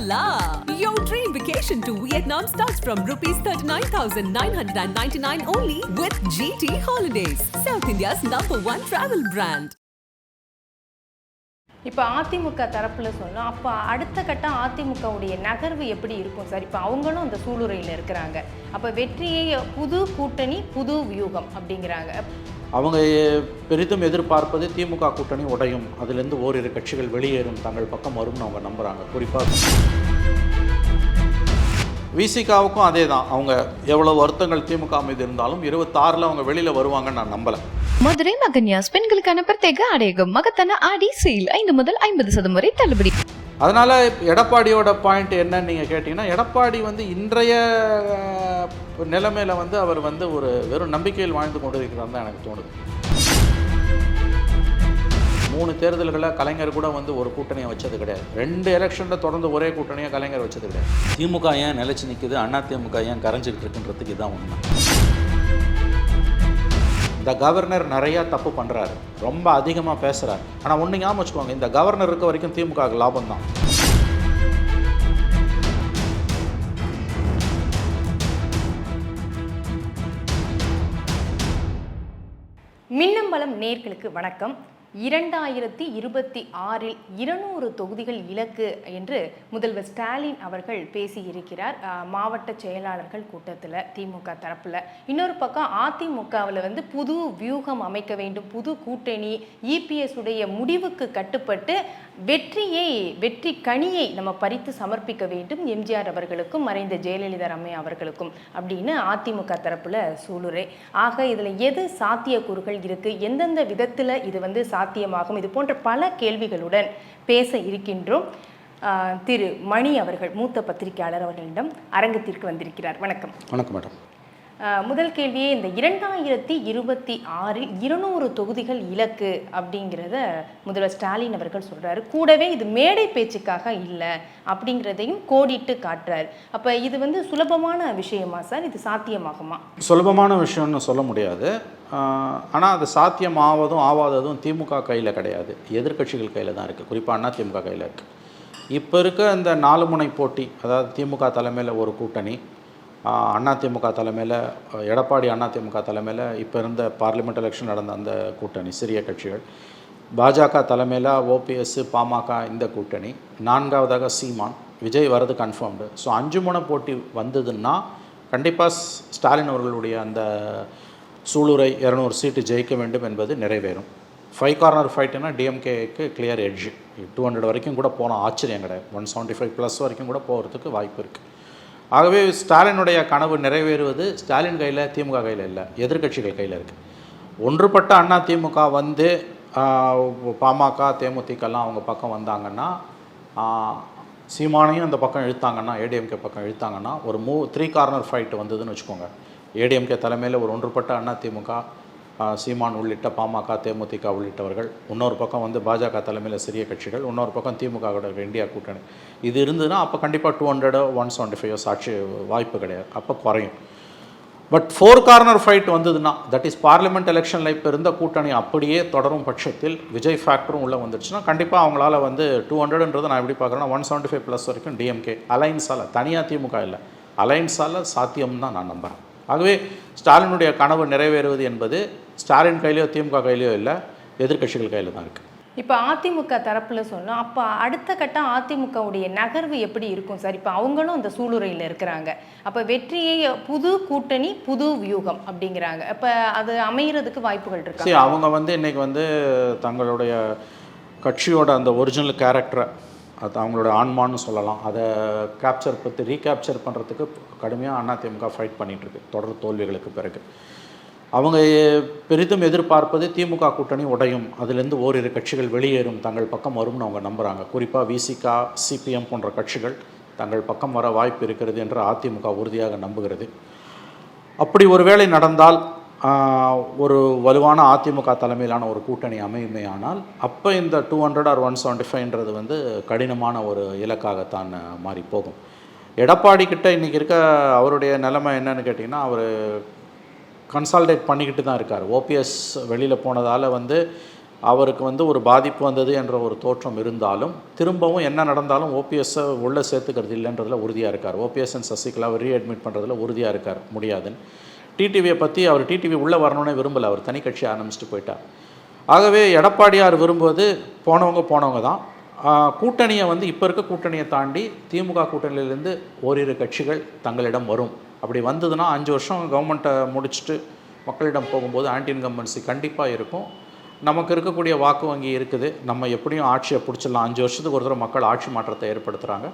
la! Your dream vacation to Vietnam starts from rupees 39,999 only with GT Holidays, South India's number one travel brand. இப்போ அதிமுக தரப்புல சொன்னோம் அப்போ அடுத்த கட்டம் அதிமுகவுடைய நகர்வு எப்படி இருக்கும் சார் இப்போ அவங்களும் அந்த சூளுரையில் இருக்கிறாங்க அப்போ வெற்றியை புது கூட்டணி புது வியூகம் அப்படிங்கிறாங்க அவங்க பெரிதும் எதிர்பார்ப்பது திமுக கூட்டணி உடையும். அதிலிருந்து ஓரிரு கட்சிகள் வெளியேறும். தங்கள் பக்கம் வரும்னு அவங்க நம்புகிறாங்க குறிப்பாக விசிகாவுக்கும் அதே தான் அவங்க எவ்வளோ வருத்தங்கள் திமுக மீது இருந்தாலும் இருபத்தாறில் அவங்க வெளியில் வருவாங்கன்னு நான் நம்பலை. மதுரை மகன்யாஸ் பெண்களுக்கான பிரத்யேக ஆடையகம் மகத்தான ஆடி சேல் ஐந்து முதல் ஐம்பது சதம் வரை தள்ளுபடி. அதனால் எடப்பாடியோட பாயிண்ட் என்னன்னு நீங்கள் கேட்டிங்கன்னா எடப்பாடி வந்து இன்றைய நிலைமையில் வந்து அவர் வந்து ஒரு வெறும் நம்பிக்கையில் வாழ்ந்து கொண்டிருக்கிறார் தான் எனக்கு தோணுது. மூணு தேர்தல்களில் கலைஞர் கூட வந்து ஒரு கூட்டணியை வச்சது கிடையாது. ரெண்டு எலெக்ஷனில் தொடர்ந்து ஒரே கூட்டணியை கலைஞர் வச்சது கிடையாது. திமுக ஏன் நிலச்சி நிற்குது அண்ணா திமுக ஏன் கரைஞ்சிக்கிட்டு இருக்குன்றதுக்கு இதான் உண்மை. இந்த கவர்னர் நிறையா தப்பு பண்ணுறாரு ரொம்ப அதிகமாக பேசுகிறார் ஆனால் ஒன்று ஞாபகம் வச்சுக்கோங்க இந்த கவர்னர் இருக்க வரைக்கும் திமுக லாபம் தான். மின்னம்பலம் நேர்களுக்கு வணக்கம். இரண்டாயிரத்தி இருபத்தி ஆறில் இருநூறு தொகுதிகள் இலக்கு என்று முதல்வர் ஸ்டாலின் அவர்கள் பேசியிருக்கிறார். மாவட்ட செயலாளர்கள் கூட்டத்தில் திமுக தரப்பில். இன்னொரு பக்கம் அதிமுகவில் வந்து புது வியூகம் அமைக்க வேண்டும். புது கூட்டணி இபிஎஸ் உடைய முடிவுக்கு கட்டுப்பட்டு வெற்றியை வெற்றி கனியை நம்ம பறித்து சமர்ப்பிக்க வேண்டும். எம்ஜிஆர் அவர்களுக்கும் மறைந்த ஜெயலலிதா ரம்மை அவர்களுக்கும் அப்படின்னு அதிமுக தரப்பில் சூளுரை. ஆக இதில் எது சாத்தியக்கூறுகள் இருக்குது எந்தெந்த விதத்தில் இது வந்து சா சாத்தியமாகும். இது போன்ற பல கேள்விகளுடன் பேச இருக்கின்றோம். ஆஹ், திரு மணி அவர்கள் மூத்த பத்திரிகையாளர் அவர்களிடம் அரங்கத்திற்கு வந்திருக்கிறார். வணக்கம். வணக்கம் மேடம். முதல் கேள்வியே இந்த இரண்டாயிரத்தி இருபத்தி ஆறில் இருநூறு தொகுதிகள் இலக்கு அப்படிங்கிறத முதல்வர் ஸ்டாலின் அவர்கள் சொல்கிறாரு கூடவே இது மேடை பேச்சுக்காக இல்லை அப்படிங்கிறதையும் கோடிட்டு காட்டுறாரு. அப்போ இது வந்து சுலபமான விஷயமா சார்? இது சாத்தியமாகுமா? சுலபமான விஷயம்னு சொல்ல முடியாது. ஆனால் அது சாத்தியம் ஆவதும் ஆவாததும் திமுக கையில் கிடையாது. எதிர்க்கட்சிகள் கையில் தான் இருக்குது குறிப்பாக அண்ணா திமுக கையில் இருக்குது இப்போ இருக்க இந்த நாலு முனை போட்டி அதாவது திமுக தலைமையில் ஒரு கூட்டணி அண்ணா திமுக தலைமையில் எடப்பாடி அண்ணா திமுக தலைமையில் இப்போ இருந்த பார்லிமெண்ட் எலெக்ஷன் நடந்த அந்த கூட்டணி சிறிய கட்சிகள். பாஜக தலைமையில் ஓபிஎஸ் பாமக இந்த கூட்டணி. நான்காவதாக சீமான் விஜய் வர்றது கன்ஃபார்ம்டு ஸோ அஞ்சு முனை போட்டி வந்ததுன்னா கண்டிப்பாக ஸ்டாலின் அவர்களுடைய அந்த சூளுரை இரநூறு சீட்டு ஜெயிக்க வேண்டும் என்பது நிறைவேறும். ஃபைவ் கார்னர் ஃபைட்டுனா டிஎம்கேக்கு கிளியர் எட்ஜ் டூ ஹண்ட்ரட் வரைக்கும் கூட போனால் ஆச்சரியம் கிடையாது. ஒன் செவன்ட்டி ஃபைவ் ப்ளஸ் வரைக்கும் கூட போகிறதுக்கு வாய்ப்பு இருக்குது ஆகவே ஸ்டாலினுடைய கனவு நிறைவேறுவது ஸ்டாலின் கையில் திமுக கையில் இல்லை. எதிர்க்கட்சிகள் கையில் இருக்குது ஒன்றுபட்ட அண்ணா திமுக வந்து பாமக தேமுதிகலாம் அவங்க பக்கம் வந்தாங்கன்னா சீமானையும் அந்த பக்கம் இழுத்தாங்கன்னா ஏடிஎம்கே பக்கம் இழுத்தாங்கன்னா ஒரு மூ த்ரீ கார்னர் ஃபைட் வந்ததுன்னு வச்சுக்கோங்க. ஏடிஎம்கே தலைமையில் ஒரு ஒன்றுபட்ட அண்ணா திமுக சீமான் உள்ளிட்ட பாமக தேமுதிக உள்ளிட்டவர்கள். இன்னொரு பக்கம் வந்து பாஜக தலைமையில் சிறிய கட்சிகள் இன்னொரு பக்கம் திமுகவோட இந்தியா கூட்டணி. இது இருந்ததுன்னா அப்போ கண்டிப்பாக டூ ஹண்ட்ரடோ ஒன் செவன்ட்டி ஃபைவோ சாட்சி வாய்ப்பு கிடையாது. அப்போ குறையும். பட் ஃபோர் கார்னர் ஃபைட் வந்ததுன்னா தட் இஸ் பார்லிமெண்ட் எலெக்ஷனில் இப்போ இருந்த கூட்டணி அப்படியே தொடரும் பட்சத்தில் விஜய் ஃபேக்டரும் உள்ளே வந்துடுச்சுன்னா கண்டிப்பாக அவங்களால வந்து டூ ஹண்ட்ரட்ன்றது நான் எப்படி பார்க்குறேன்னா ஒன் செவன்ட்டி ஃபைவ் ப்ளஸ் வரைக்கும் டிஎம்கே அலைன்ஸால் தனியாக திமுக இல்லை. அலைன்ஸால் சாத்தியம் தான் நான் நம்புகிறேன் ஆகவே ஸ்டாலினுடைய கனவு நிறைவேறுவது என்பது ஸ்டாலின் கையிலையோ திமுக கையிலையோ இல்லை எதிர்க்கட்சிகள் கையில் தான் இருக்குது இப்போ அதிமுக தரப்புல சொன்னோம் அப்போ அடுத்த கட்டம் அதிமுகவுடைய நகர்வு எப்படி இருக்கும் சார்? இப்போ அவங்களும் அந்த சூளுரையில் இருக்கிறாங்க. அப்போ வெற்றியை புது கூட்டணி புது வியூகம் அப்படிங்கிறாங்க. அப்போ அது அமையறதுக்கு வாய்ப்புகள் இருக்கா? சரி அவங்க வந்து இன்னைக்கு வந்து தங்களுடைய கட்சியோட அந்த ஒரிஜினல் கேரக்டரை அது அவங்களோட ஆன்மான்னு சொல்லலாம். அதை கேப்சர் பற்றி ரீகேப்சர் பண்ணுறதுக்கு கடுமையாக அதிமுக ஃபைட் பண்ணிகிட்ருக்கு தொடர் தோல்விகளுக்கு பிறகு. அவங்க பெரிதும் எதிர்பார்ப்பது திமுக கூட்டணி உடையும். அதிலிருந்து ஓரிரு கட்சிகள் வெளியேறும். தங்கள் பக்கம் வரும்னு அவங்க நம்புகிறாங்க குறிப்பாக விசிகா சிபிஎம் போன்ற கட்சிகள் தங்கள் பக்கம் வர வாய்ப்பு இருக்கிறது என்று அதிமுக உறுதியாக நம்புகிறது. அப்படி ஒருவேளை நடந்தால் ஒரு வலுவான அதிமுக தலைமையிலான ஒரு கூட்டணி அமையுமேயானால் அப்போ இந்த two hundred or one seventy ஃபைவ்ன்றது வந்து கடினமான ஒரு இலக்காகத்தான் மாறி போகும். எடப்பாடி கிட்ட இன்றைக்கி இருக்க அவருடைய நிலைமை என்னன்னு கேட்டிங்கன்னா அவர் கன்சால்டேட் பண்ணிக்கிட்டு தான் இருக்கார். ஓபிஎஸ் வெளியில் போனதால் வந்து அவருக்கு வந்து ஒரு பாதிப்பு வந்தது என்ற ஒரு தோற்றம் இருந்தாலும் திரும்பவும் என்ன நடந்தாலும் ஓபிஎஸ்ஸை உள்ளே சேர்த்துக்கிறது இல்லைன்றதில் உறுதியாக இருக்கார். ஓபிஎஸ் அண்ட் சசிகலாவை ரீஅட்மிட் பண்ணுறதுல உறுதியாக இருக்கார். முடியாதுன்னு. டிடிவியை பற்றி அவர் டிடிவி உள்ளே வரணும்னே விரும்பலை. அவர் தனி கட்சி ஆரம்பிச்சுட்டு போயிட்டார். ஆகவே எடப்பாடியார் விரும்புவது போனவங்க போனவங்க தான். கூட்டணியை வந்து இப்போ இருக்க கூட்டணியை தாண்டி திமுக கூட்டணியிலேருந்து ஓரிரு கட்சிகள் தங்களிடம் வரும். அப்படி வந்ததுன்னா அஞ்சு வருஷம் கவர்மெண்ட்டை முடிச்சுட்டு மக்களிடம் போகும்போது ஆன்டி இன்கம்பன்சி கண்டிப்பாக இருக்கும். நமக்கு இருக்கக்கூடிய வாக்கு வங்கி இருக்குது. நம்ம எப்படியும் ஆட்சியை பிடிச்சிடலாம். அஞ்சு வருஷத்துக்கு ஒரு தடவை மக்கள் ஆட்சி மாற்றத்தை ஏற்படுத்துகிறாங்க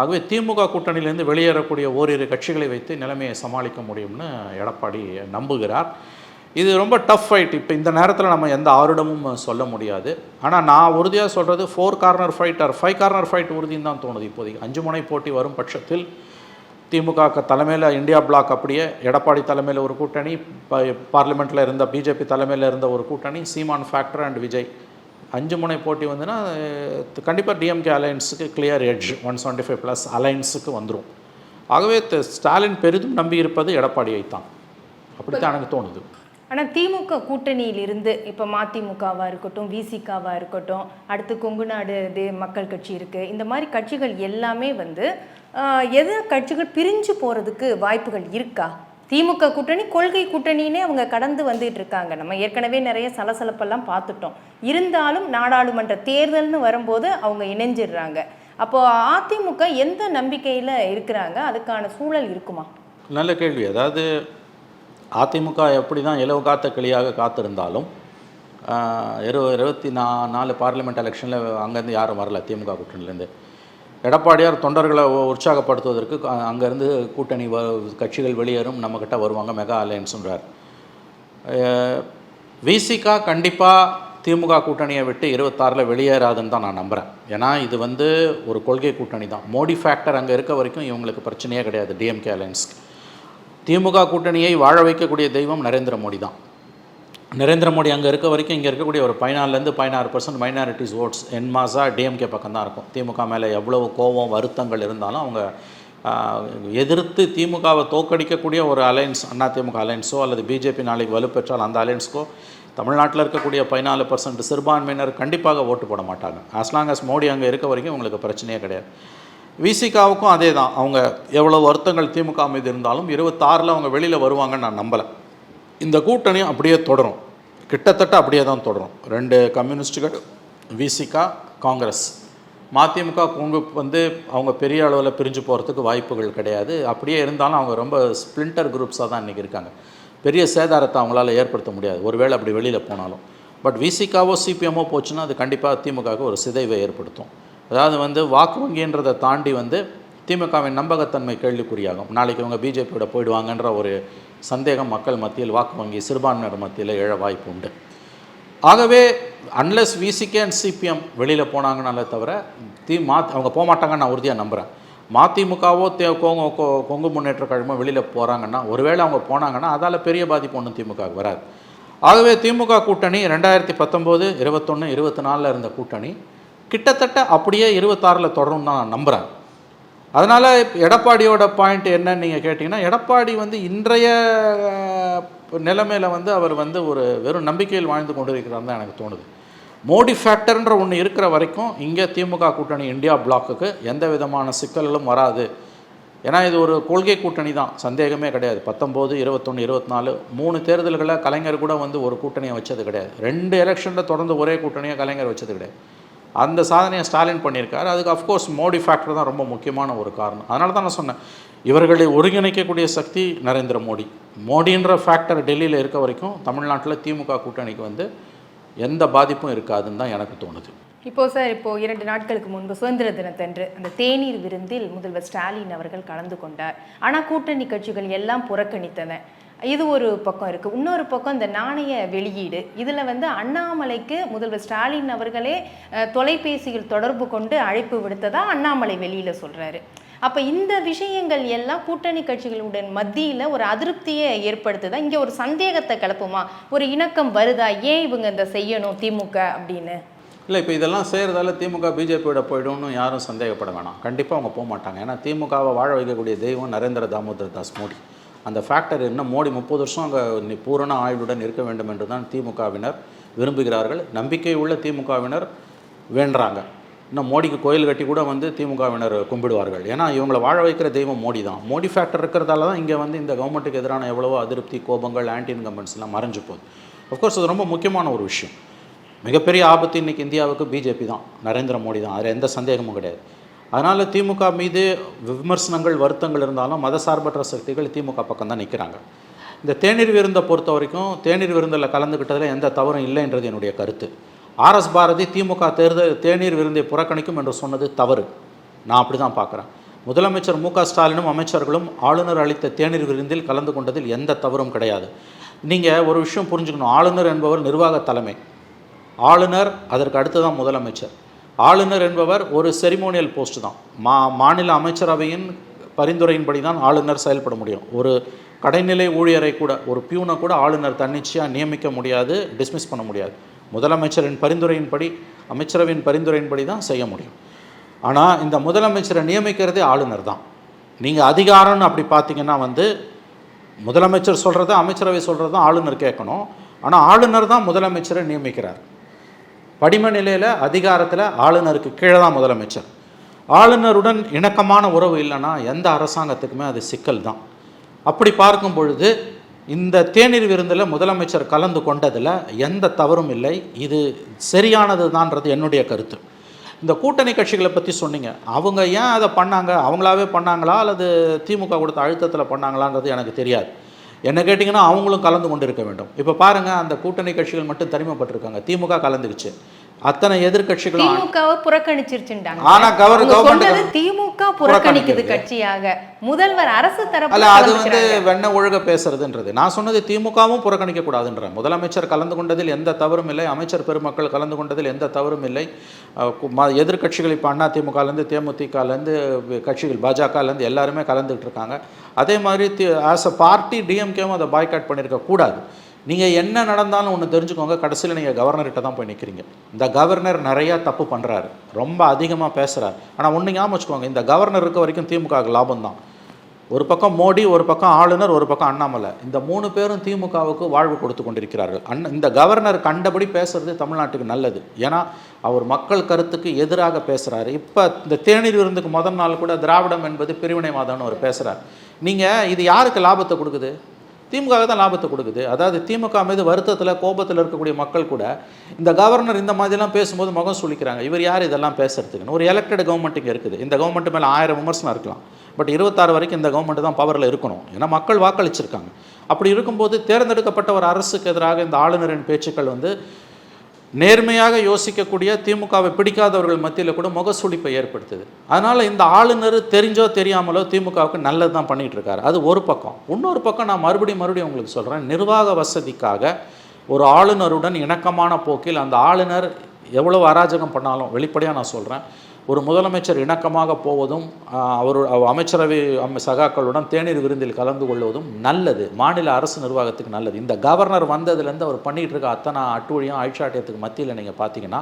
ஆகவே திமுக கூட்டணியிலேருந்து வெளியேறக்கூடிய ஓரிரு கட்சிகளை வைத்து நிலைமையை சமாளிக்க முடியும்னு எடப்பாடி நம்புகிறார். இது ரொம்ப டஃப் ஃபைட் இப்போ இந்த நேரத்தில் நம்ம எந்த ஆருடமும் சொல்ல முடியாது. ஆனால் நான் உறுதியாக சொல்கிறது four corner fight or five corner fight உறுதின்னு தான் தோணுது இப்போதைக்கு. அஞ்சு முனை போட்டி வரும் பட்சத்தில் திமுக தலைமையில் இந்தியா பிளாக் அப்படியே எடப்பாடி தலைமையில் ஒரு கூட்டணி பார்லிமெண்ட்டில் இருந்த பிஜேபி தலைமையில் இருந்த ஒரு கூட்டணி சீமான் ஃபேக்டர் அண்ட் விஜய் அஞ்சு முனை போட்டி வந்துன்னா கண்டிப்பாக DMK அலையன்ஸுக்கு clear edge one seventy five plus அலையன்ஸுக்கு வந்துடும் ஆகவே த- ஸ்டாலின் பெரிதும் நம்பி இருப்பது எடப்பாடியை தான் அப்படித்தான் எனக்கு தோணுது. ஆனால் திமுக கூட்டணியிலிருந்து இப்போ மதிமுகவாக இருக்கட்டும் விசிகாவாக இருக்கட்டும் அடுத்து கொங்குநாடு தே மக்கள் கட்சி இருக்குது இந்த மாதிரி கட்சிகள் எல்லாமே வந்து ஆஹ், எது கட்சிகள் பிரிஞ்சு போகிறதுக்கு வாய்ப்புகள் இருக்கா? திமுக கூட்டணி கொள்கை கூட்டணினே அவங்க கடந்து வந்துட்டு இருக்காங்க. நம்ம ஏற்கனவே நிறைய சலசலப்பெல்லாம் பார்த்துட்டோம். இருந்தாலும் நாடாளுமன்ற தேர்தல்னு வரும்போது அவங்க இணைஞ்சிடுறாங்க. அப்போ அதிமுக எந்த நம்பிக்கையில் இருக்கிறாங்க? அதுக்கான சூழல் இருக்குமா? நல்ல கேள்வி. அதாவது அதிமுக எப்படி தான் இலவு காத்த கிளியாக காத்திருந்தாலும் இரு இருபத்தி நா நாலு பார்லிமெண்ட் எலெக்ஷனில் அங்கேருந்து யாரும் வரல திமுக கூட்டணியிலேருந்து. எடப்பாடியார் தொண்டர்களை உற்சாகப்படுத்துவதற்கு அங்கேருந்து கூட்டணி வ கட்சிகள் வெளியேறும் நம்மக்கிட்ட வருவாங்க மெகா அலையன்ஸுன்றார் விசிகா கண்டிப்பாக திமுக கூட்டணியை விட்டு இருபத்தாறில் வெளியேறாதுன்னு தான் நான் நம்புகிறேன் ஏன்னா இது வந்து ஒரு கொள்கை கூட்டணி தான். மோடி ஃபேக்டர் அங்கே இருக்க வரைக்கும் இவங்களுக்கு பிரச்சனையே கிடையாது டிஎம்கே அலையன்ஸ்க்கு திமுக கூட்டணியை வாழ வைக்கக்கூடிய தெய்வம் நரேந்திர மோடி தான். நரேந்திர மோடி அங்கே இருக்க வரைக்கும் இங்கே இருக்கக்கூடிய ஒரு பதினாலுலேருந்து பதினாறு பர்சன்ட் மைனாரிட்டிஸ் ஓட்ஸ் என் மாசா டிஎம்கே பக்கம் தான் இருக்கும். திமுக மேலே எவ்வளவு கோபம் வருத்தங்கள் இருந்தாலும் அவங்க எதிர்த்து திமுகவை தோக்கடிக்கக்கூடிய ஒரு அலையன்ஸ் அண்ணா திமுக அலையன்ஸோ அல்லது பிஜேபி நாளைக்கு வலுப்பெற்றால் அந்த அலையன்ஸ்க்கோ தமிழ்நாட்டில் இருக்கக்கூடிய பதினாலு பர்சன்ட் சிறுபான்மையினர் கண்டிப்பாக ஓட்டு போட மாட்டாங்க. அஸ்லாங் long மோடி அங்கே இருக்க வரைக்கும் உங்களுக்கு பிரச்சனையே கிடையாது. விசிகாவுக்கும் அதே தான் அவங்க எவ்வளோ வருத்தங்கள் திமுக மீது இருந்தாலும் இருபத்தாறில் அவங்க வெளியில் வருவாங்கன்னு நான் நம்பலை. இந்த கூட்டணி அப்படியே தொடரும். கிட்டத்தட்ட அப்படியே தான் தொடரும். ரெண்டு கம்யூனிஸ்டுகள் விசிகா காங்கிரஸ். மதிமுக கொங்கு வந்து அவங்க பெரிய அளவில் பிரிஞ்சு போகிறதுக்கு வாய்ப்புகள் கிடையாது. அப்படியே இருந்தாலும் அவங்க ரொம்ப ஸ்ப்ளிண்டர் குரூப்ஸாக தான் இன்றைக்கி இருக்காங்க. பெரிய சேதாரத்தை அவங்களால ஏற்படுத்த முடியாது. ஒருவேளை அப்படி வெளியில் போனாலும். பட் விசிகாவோ சிபிஎம்மோ போச்சுன்னா அது கண்டிப்பாக திமுகவுக்கு ஒரு சிதைவை ஏற்படுத்தும். அதாவது வந்து வாக்கு வங்கின்றதை தாண்டி வந்து திமுகவின் நம்பகத்தன்மை கேள்விக்குறியாகும். நாளைக்கு இவங்க பிஜேபியோட போயிடுவாங்கன்ற ஒரு சந்தேகம் மக்கள் மத்தியில் வாக்கு வங்கி சிறுபான்மையினர் மத்தியில் எழ வாய்ப்பு உண்டு. ஆகவே அன்லெஸ் விசிகே அண்ட் சிபிஎம் வெளியில் போனாங்கனாலே தவிர தி மா அவங்க போகமாட்டாங்கன்னு நான் உறுதியாக நம்புகிறேன் மதிமுகவோ தே கொங்கு கொ- கொங்கு முன்னேற்ற கழகமோ வெளியில் போகிறாங்கன்னா ஒருவேளை அவங்க போனாங்கன்னா அதால் பெரிய பாதிப்பு ஒன்றும் திமுகவுக்கு வராது. ஆகவே திமுக கூட்டணி ரெண்டாயிரத்தி பத்தொம்போது இருபத்தொன்று இருபத்தி நாலில் இருந்த கூட்டணி கிட்டத்தட்ட அப்படியே இருபத்தாறில் தொடரும் தான் நான் நம்புகிறேன் அதனால் எடப்பாடியோட பாயிண்ட் என்னன்னு நீங்கள் கேட்டிங்கன்னா எடப்பாடி வந்து இன்றைய நிலைமையில் வந்து அவர் வந்து ஒரு வெறும் நம்பிக்கையில் வாழ்ந்து கொண்டிருக்கிறார் தான் எனக்கு தோணுது. மோடி ஃபேக்டர்ன்ற ஒன்று இருக்கிற வரைக்கும் இங்கே திமுக கூட்டணி இந்தியா பிளாக்குக்கு எந்த விதமான சிக்கல்களும் வராது. ஏன்னா இது ஒரு கொள்கை கூட்டணி தான். சந்தேகமே கிடையாது. பத்தொம்போது இருபத்தொன்று இருபத்தி நாலு மூணு தேர்தல்களில் கலைஞர் கூட வந்து ஒரு கூட்டணியை வச்சது கிடையாது. ரெண்டு எலெக்ஷனில் தொடர்ந்து ஒரே கூட்டணியை கலைஞர் வச்சது கிடையாது. அந்த சாதனையை ஸ்டாலின் பண்ணியிருக்காரு. அதுக்கு அஃப்கோர்ஸ் மோடி ஃபேக்டர் தான் ரொம்ப முக்கியமான ஒரு காரணம். அதனால தான் நான் சொன்னேன். இவர்களை ஒருங்கிணைக்கக்கூடிய சக்தி நரேந்திர மோடி. மோடின்ற ஃபேக்டர் டெல்லியில் இருக்க வரைக்கும் தமிழ்நாட்டில் திமுக கூட்டணிக்கு வந்து எந்த பாதிப்பும் இருக்காதுன்னு தான் எனக்கு தோணுது. இப்போ சார் இப்போ இரண்டு நாட்களுக்கு முன்பு சுதந்திர தினத்தன்று அந்த தேநீர் விருந்தில் முதல்வர் ஸ்டாலின் அவர்கள் கலந்து கொண்டார். ஆனால் கூட்டணி கட்சிகள் எல்லாம் புறக்கணித்தன. இது ஒரு பக்கம் இருக்குது இன்னொரு பக்கம் இந்த நாணய வெளியீடு. இதில் வந்து அண்ணாமலைக்கு முதல்வர் ஸ்டாலின் அவர்களே தொலைபேசியில் தொடர்பு கொண்டு அழைப்பு விடுத்ததா அண்ணாமலை வெளியில் சொல்கிறாரு அப்போ இந்த விஷயங்கள் எல்லாம் கூட்டணி கட்சிகளுடன் மத்தியில் ஒரு அதிருப்தியை ஏற்படுத்துதா? இங்கே ஒரு சந்தேகத்தை கிளப்புமா? ஒரு இணக்கம் வருதா? ஏன் இவங்க இந்த செய்யணும் திமுக அப்படின்னு? இல்லை இப்போ இதெல்லாம் செய்கிறதால திமுக பிஜேபியோட போய்டும்னு யாரும் சந்தேகப்பட வேணாம். கண்டிப்பாக அவங்க போக மாட்டாங்க. ஏன்னா திமுகவை வாழ வைக்கக்கூடிய தெய்வம் நரேந்திர தாமோதர் தாஸ் மோடி. அந்த ஃபேக்டர் என்ன? மோடி முப்பது வருஷம் அங்கே பூரண ஆயுளுடன் இருக்க வேண்டும் என்று தான் திமுகவினர் விரும்புகிறார்கள். நம்பிக்கை உள்ள திமுகவினர் வேண்டுறாங்க. இன்னும் மோடிக்கு கோயில் கட்டி கூட வந்து திமுகவினர் கும்பிடுவார்கள். ஏன்னா இவங்களை வாழ வைக்கிற தெய்வம் மோடி தான். மோடி ஃபேக்டர் இருக்கிறதால தான் இங்கே வந்து இந்த கவர்மெண்ட்டுக்கு எதிரான எவ்வளவோ அதிருப்தி கோபங்கள் ஆன்டி இன்கம்பன்ஸ்லாம் மறைஞ்சு போகுது. அஃப்கோர்ஸ் அது ரொம்ப முக்கியமான ஒரு விஷயம். மிகப்பெரிய ஆபத்து இன்றைக்கி இந்தியாவுக்கு பிஜேபி தான். நரேந்திர மோடி தான். அதில் எந்த சந்தேகமும் கிடையாது. அதனால் திமுக மீது விமர்சனங்கள் வருத்தங்கள் இருந்தாலும் மதசார்பற்ற சக்திகள் திமுக பக்கம் தான் நிற்கிறாங்க இந்த தேநீர் விருந்தை பொறுத்த வரைக்கும் தேநீர் விருந்தில் கலந்துக்கிட்டதில் எந்த தவறும் இல்லைன்றது என்னுடைய கருத்து. ஆர்எஸ் பாரதி திமுக தேர்தல் தேநீர் விருந்தை புறக்கணிக்கும் என்று சொன்னது தவறு. நான் அப்படி தான் பார்க்குறேன். முதலமைச்சர் மு ஸ்டாலினும் அமைச்சர்களும் ஆளுநர் அளித்த தேநீர் விருந்தில் கலந்து கொண்டதில் எந்த தவறும் கிடையாது. நீங்கள் ஒரு விஷயம் புரிஞ்சுக்கணும். ஆளுநர் என்பவர் நிர்வாக தலைமை. ஆளுநர் அதற்கு அடுத்து தான் முதலமைச்சர். ஆளுநர் என்பவர் ஒரு செரிமோனியல் போஸ்ட் தான். மா மாநில அமைச்சரவையின் பரிந்துரையின்படி தான் ஆளுநர் செயல்பட முடியும். ஒரு கடைநிலை ஊழியரை கூட ஒரு பியூனை கூட ஆளுநர் தன்னிச்சையாக நியமிக்க முடியாது டிஸ்மிஸ் பண்ண முடியாது. முதலமைச்சரின் பரிந்துரையின்படி அமைச்சரவையின் பரிந்துரையின்படி தான் செய்ய முடியும். ஆனால் இந்த முதலமைச்சரை நியமிக்கிறதே ஆளுநர் தான். நீங்கள் அதிகாரம்னு அப்படி பார்த்தீங்கன்னா வந்து முதலமைச்சர் சொல்கிறத அமைச்சரவை சொல்கிறது தான் ஆளுநர் கேட்கணும். ஆனால் ஆளுநர் தான் முதலமைச்சரை நியமிக்கிறார். படிம நிலையில் அதிகாரத்தில் ஆளுநருக்கு கீழே தான் முதலமைச்சர். ஆளுநருடன் இணக்கமான உறவு இல்லைன்னா எந்த அரசாங்கத்துக்குமே அது சிக்கல் தான் அப்படி பார்க்கும் பொழுது இந்த தேநீர் விருந்தில் முதலமைச்சர் கலந்து கொண்டதில் எந்த தவறும் இல்லை. இது சரியானது தான்றது என்னுடைய கருத்து. இந்த கூட்டணி கட்சிகளை பற்றி சொன்னீங்க. அவங்க ஏன் அதை பண்ணாங்க? அவங்களாவே பண்ணாங்களா? அல்லது திமுக கொடுத்த அழுத்தத்தில் பண்ணாங்களான்றது எனக்கு தெரியாது. என்ன கேட்டிங்கன்னா அவங்களும் கலந்து கொண்டு இருக்க வேண்டும். இப்போ பாருங்கள் அந்த கூட்டணி கட்சிகள் மட்டும் தனிமைப்பட்டிருக்காங்க. திமுக கலந்துக்குச்சு. அத்தனை எதிர்க்கட்சிகளும் திமுகவை புறக்கணிச்சிருச்சுட்டாங்க ஆனா கவர் கவர்மெண்ட் திமுக புறக்கணிக்குது. கட்சியாக. முதல்வர் அரசு தரப்பு அல்ல அது வந்து வெண்ண ஒழுக பேசுறதுன்றது. நான் சொன்னது திமுகவும் புறக்கணிக்க கூடாதுன்றேன். முதலமைச்சர் கலந்து கொண்டதில் எந்த தவறும் இல்லை. அமைச்சர் பெருமக்கள் கலந்து கொண்டதில் எந்த தவறும் இல்லை. எதிர்க்கட்சிகள் இப்போ அண்ணா திமுகலேருந்து தேமுதிகலேருந்து கட்சிகள் பாஜகலேருந்து எல்லாருமே கலந்துக்கிட்டு இருக்காங்க. அதே மாதிரி ஆஸ் அ பார்ட்டி டிஎம்கேவும் அதை பாய்காட் பண்ணியிருக்க கூடாது. நீங்கள் என்ன நடந்தாலும் ஒன்று தெரிஞ்சுக்கோங்க. கடைசியில் நீங்கள் கவர்னர்கிட்ட தான் போய் நிற்கிறீங்க இந்த கவர்னர் நிறையா தப்பு பண்ணுறாரு ரொம்ப அதிகமாக பேசுகிறார் ஆனால் ஒன்று ஞாபகம் வச்சுக்கோங்க. இந்த கவர்னர் இருக்க வரைக்கும் திமுக லாபம் தான். ஒரு பக்கம் மோடி ஒரு பக்கம் ஆளுநர் ஒரு பக்கம் அண்ணாமலை. இந்த மூணு பேரும் திமுகவுக்கு வாழ்வு கொடுத்து கொண்டிருக்கிறார்கள். அண்ணன் இந்த கவர்னர் கண்டபடி பேசுறது தமிழ்நாட்டுக்கு நல்லது. ஏன்னா அவர் மக்கள் கருத்துக்கு எதிராக பேசுகிறாரு இப்போ இந்த தேநீர் விருந்துக்கு முதல் நாள் கூட திராவிடம் என்பது பிரிவினைவாதம்னு அவர் பேசுகிறார் நீங்கள் இது யாருக்கு லாபத்தை கொடுக்குது? திமுக தான் லாபத்தை கொடுக்குது. அதாவது திமுக மீது வருத்தத்தில் கோபத்தில் இருக்கக்கூடிய மக்கள் கூட இந்த கவர்னர் இந்த மாதிரிலாம் பேசும்போது முகம் சொல்லிக்கிறாங்க இவர் யார் இதெல்லாம் பேசுறதுக்குன்னு. ஒரு எலெக்டட் கவர்மெண்ட் இங்கே இருக்குது. இந்த கவர்மெண்ட் மேலே ஆயிரம் விமர்சனம் இருக்கலாம். பட் இருபத்தாறு வரைக்கும் இந்த கவர்மெண்ட் தான் பவரில் இருக்கணும். ஏன்னா மக்கள் வாக்களிச்சிருக்காங்க. அப்படி இருக்கும்போது தேர்ந்தெடுக்கப்பட்ட ஒரு அரசுக்கு எதிராக இந்த ஆளுநரின் பேச்சுக்கள் வந்து நேர்மையாக யோசிக்கக்கூடிய திமுகவை பிடிக்காதவர்கள் மத்தியில் கூட முகசுளிப்பை ஏற்படுத்துது. அதனால் இந்த ஆளுநர் தெரிஞ்சோ தெரியாமலோ திமுகவுக்கு நல்லது தான் பண்ணிகிட்ருக்காரு இருக்காரு. அது ஒரு பக்கம். இன்னொரு பக்கம் நான் மறுபடியும் மறுபடியும் உங்களுக்கு சொல்கிறேன் நிர்வாக வசதிக்காக ஒரு ஆளுநருடன் இணக்கமான போக்கில் அந்த ஆளுநர் எவ்வளோ அராஜகம் பண்ணாலும் வெளிப்படையாக நான் சொல்கிறேன் ஒரு முதலமைச்சர் இணக்கமாக போவதும் அவர் அமைச்சரவை அம்ம சகாக்களுடன் தேநீர் விருந்தில் கலந்து கொள்வதும் நல்லது. மாநில அரசு நிர்வாகத்துக்கு நல்லது. இந்த கவர்னர் வந்ததுலேருந்து அவர் பண்ணிகிட்டு இருக்க அத்தனை அட்டுழியம் ஆட்சாட்டியத்துக்கு மத்தியில் நீங்கள் பார்த்தீங்கன்னா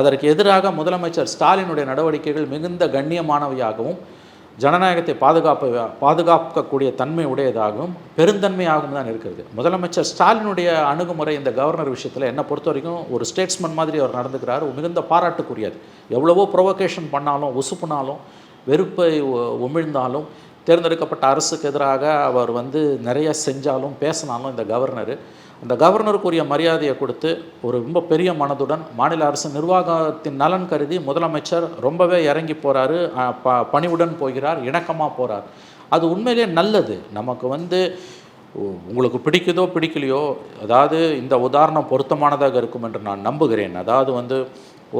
அதற்கு எதிராக முதலமைச்சர் ஸ்டாலினுடைய நடவடிக்கைகள் மிகுந்த கண்ணியமானவையாகவும் ஜனநாயகத்தை பாதுகாப்பு பாதுகாக்கக்கூடிய தன்மை உடையதாகவும் பெருந்தன்மையாகவும் தான் இருக்கிறது. முதலமைச்சர் ஸ்டாலினுடைய அணுகுமுறை இந்த கவர்னர் விஷயத்தில் என்னை பொறுத்த வரைக்கும் ஒரு ஸ்டேட்ஸ்மேன் மாதிரி அவர் நடந்துக்கிறார். மிகுந்த பாராட்டுக்குரியது. எவ்வளவோ ப்ரொவோகேஷன் பண்ணாலும் உசுப்புனாலும் வெறுப்பை உமிழ்ந்தாலும் தேர்ந்தெடுக்கப்பட்ட அரசுக்கு எதிராக அவர் வந்து நிறைய செஞ்சாலும் பேசினாலும் இந்த கவர்னர். அந்த கவர்னருக்குரிய மரியாதையை கொடுத்து ஒரு ரொம்ப பெரிய மனதுடன் மாநில அரசு நிர்வாகத்தின் நலன் கருதி முதலமைச்சர் ரொம்பவே இறங்கி போகிறாரு ப பணிவுடன் போகிறார் இணக்கமாக போகிறார் அது உண்மையிலே நல்லது. நமக்கு வந்து உங்களுக்கு பிடிக்குதோ பிடிக்கலையோ அதாவது இந்த உதாரணம் பொருத்தமானதாக இருக்கும் என்று நான் நம்புகிறேன். அதாவது வந்து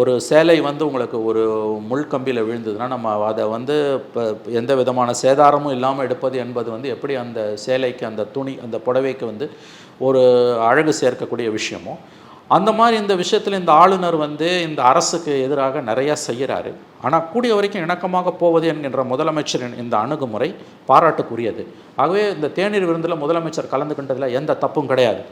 ஒரு சேலை வந்து உங்களுக்கு ஒரு முள்கம்பியில் விழுந்ததுன்னா நம்ம அதை வந்து இப்போ எந்த விதமான சேதாரமும் இல்லாமல் எடுப்பது என்பது வந்து எப்படி அந்த சேலைக்கு அந்த துணி அந்த புடவைக்கு வந்து ஒரு அழகு சேர்க்கக்கூடிய விஷயமோ அந்த மாதிரி இந்த விஷயத்தில் இந்த ஆளுநர் வந்து இந்த அரசுக்கு எதிராக நிறையா செய்கிறாரு. ஆனால் கூடிய வரைக்கும் இணக்கமாக போவது என்கின்ற முதலமைச்சரின் இந்த அணுகுமுறை பாராட்டுக்குரியது. ஆகவே இந்த தேநீர் விருந்தில் முதலமைச்சர் கலந்துக்கிட்டதில் எந்த தப்பும் கிடையாது.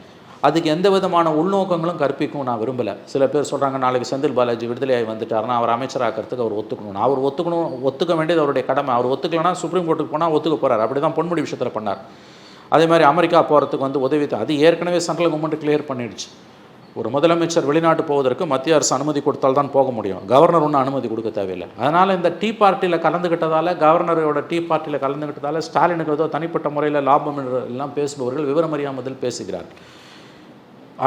அதுக்கு எந்த விதமான உள்நோக்கங்களும் கற்பிக்கும் நான் விரும்பலை. சில பேர் சொல்கிறாங்க நாளைக்கு செந்தில் பாலாஜி விடுதலையாகி வந்துட்டாருன்னா அவர் அமைச்சராக்கிறதுக்கு அவர் ஒத்துக்கணும். அவர் ஒத்துக்கணும் ஒத்துக்க வேண்டியது அவருடைய கடமை. அவர் ஒத்துக்கலைன்னா சுப்ரீம் கோர்ட்டுக்கு போனால் ஒத்துக்க போகிறார் அப்படி தான் பொன்முடி விஷயத்தில் பண்ணார். அதே மாதிரி அமெரிக்கா போகிறதுக்கு வந்து உதவி அது ஏற்கனவே சென்ட்ரல் கவர்மெண்ட் கிளியர் பண்ணிடுச்சு. ஒரு முதலமைச்சர் வெளிநாட்டு போவதற்கு மத்திய அரசு அனுமதி கொடுத்தால் தான் போக முடியும். கவர்னர் ஒன்றும் அனுமதி கொடுக்க தேவையில்லை. அதனால் இந்த டீ பார்ட்டியில் கலந்துக்கிட்டதால் கவர்னரோட டீ பார்ட்டியில் கலந்துக்கிட்டதால் ஸ்டாலினுக்கு ஏதோ தனிப்பட்ட முறையில் லாபம் எல்லாம் பேசுபவர்கள் விவரமறியாமல் பேசுகிறார்கள்.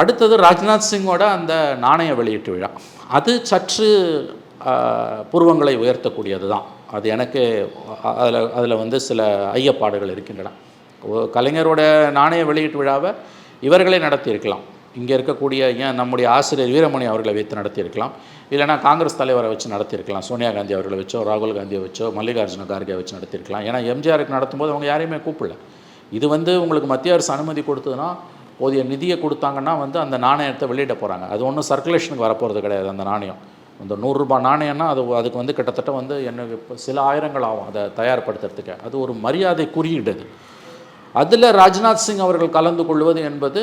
அடுத்தது ராஜ்நாத் சிங்கோட அந்த நாணய வெளியீட்டு விழா. அது சற்று புருவங்களை உயர்த்தக்கூடியது தான். அது எனக்கு அதில் அதில் வந்து சில ஐயப்பாடுகள் இருக்கின்றன. கலைஞரோட நாணய வெளியீட்டு விழாவை இவர்களே நடத்தியிருக்கலாம். இங்கே இருக்கக்கூடிய ஏன் நம்முடைய ஆசிரியர் வீரமணி அவர்களை வைத்து நடத்தியிருக்கலாம். இல்லைனா காங்கிரஸ் தலைவரை வச்சு நடத்தியிருக்கலாம். சோனியா காந்தி அவர்களை வச்சோ ராகுல் காந்தியை வச்சோ மல்லிகார்ஜுன கார்கே வச்சு நடத்தியிருக்கலாம். ஏன்னா எம்ஜிஆருக்கு நடத்தும்போது அவங்க யாரையுமே கூப்பிடல. இது வந்து உங்களுக்கு மத்திய அரசு அனுமதி கொடுத்ததுன்னா போதிய நிதியை கொடுத்தாங்கன்னா வந்து அந்த நாணயத்தை வெளியிட போகிறாங்க அது ஒன்றும் சர்க்குலேஷனுக்கு வரப்போகிறது கிடையாது அந்த நாணயம். அந்த நூறுரூபா நாணயம்னா அது அதுக்கு வந்து கிட்டத்தட்ட வந்து என்ன இப்போ சில ஆயிரங்கள் ஆகும் அதை தயார்படுத்துறதுக்கு. அது ஒரு மரியாதை குறியீடு அதில் ராஜ்நாத் சிங் அவர்கள் கலந்து கொள்வது என்பது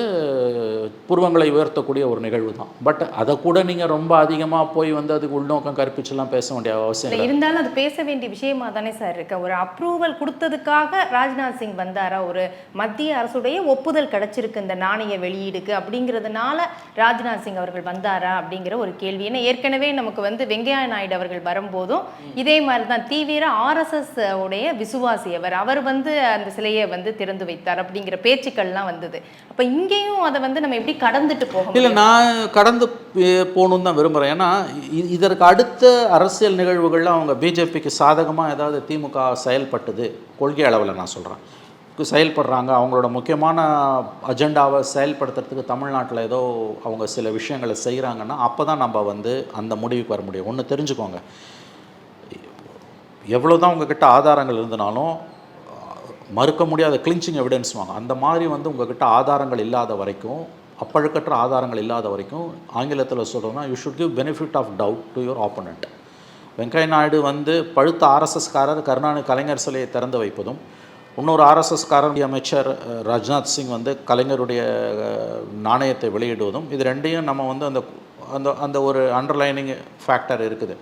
புருவங்களை உயர்த்தக்கூடிய ஒரு நிகழ்வு தான் பட் அதை கூட நீங்கள் ரொம்ப அதிகமாக போய் வந்து அதுக்கு உள்நோக்கம் கற்பிச்செல்லாம் பேச வேண்டிய அவசியம் இருந்தாலும் அது பேச வேண்டிய விஷயமா தானே சார் இருக்கு. ஒரு அப்ரூவல் கொடுத்ததுக்காக ராஜ்நாத் சிங் வந்தாரா? ஒரு மத்திய அரசுடைய ஒப்புதல் கிடைச்சிருக்கு இந்த நாணய வெளியீடுக்கு அப்படிங்கிறதுனால ராஜ்நாத் சிங் அவர்கள் வந்தாரா அப்படிங்கிற ஒரு கேள்வி. ஏன்னா ஏற்கனவே நமக்கு வந்து வெங்கையா நாயுடு அவர்கள் வரும்போதும் இதே மாதிரி தான் தீவிர ஆர்எஸ்எஸ் உடைய விசுவாசி அவர். அவர் வந்து அந்த சிலையை வந்து திறந்து வைத்தார் அப்படிங்கிற பேச்சுக்கள்லாம் வந்தது. அப்ப இங்கேயும் அதை வந்து நம்ம எப்படி கடந்துட்டு போக இல்லை நான் கடந்து போகணுன்னு தான் விரும்புகிறேன் ஏன்னா இதற்கு அடுத்த அரசியல் நிகழ்வுகளில் அவங்க பிஜேபிக்கு சாதகமாக ஏதாவது திமுக செயல்பட்டது. கொள்கை அளவில் நான் சொல்கிறேன் செயல்படுறாங்க. அவங்களோட முக்கியமான அஜெண்டாவை செயல்படுத்துறதுக்கு தமிழ்நாட்டில் ஏதோ அவங்க சில விஷயங்களை செய்கிறாங்கன்னா அப்போ தான் நம்ம வந்து அந்த முடிவுக்கு வர முடியும். ஒன்று தெரிஞ்சுக்கோங்க. எவ்வளோ தான் உங்ககிட்ட ஆதாரங்கள் இருந்தனாலும் மறுக்க முடியாத கிளிஞ்சிங் எவிடன்ஸ் வாங்க. அந்த மாதிரி வந்து உங்ககிட்ட ஆதாரங்கள் இல்லாத வரைக்கும் அப்பழுக்கற்ற ஆதாரங்கள் இல்லாத வரைக்கும் ஆங்கிலத்தில் சொல்கிறோம்னா you should give benefit of doubt to your opponent Venkaiah Naidu வந்து பழுத்த ஆர்எஸ்எஸ்காரர் கருணாநிதி கலைஞர் சிலையை திறந்து வைப்பதும் இன்னொரு ஆர்எஸ்எஸ்காரர் அமைச்சர் ராஜ்நாத் சிங் வந்து கலைஞருடைய நாணயத்தை வெளியிடுவதும் இது ரெண்டையும் நம்ம வந்து அந்த அந்த அந்த ஒரு அண்டர்லைனிங் ஃபேக்டர் இருக்குது.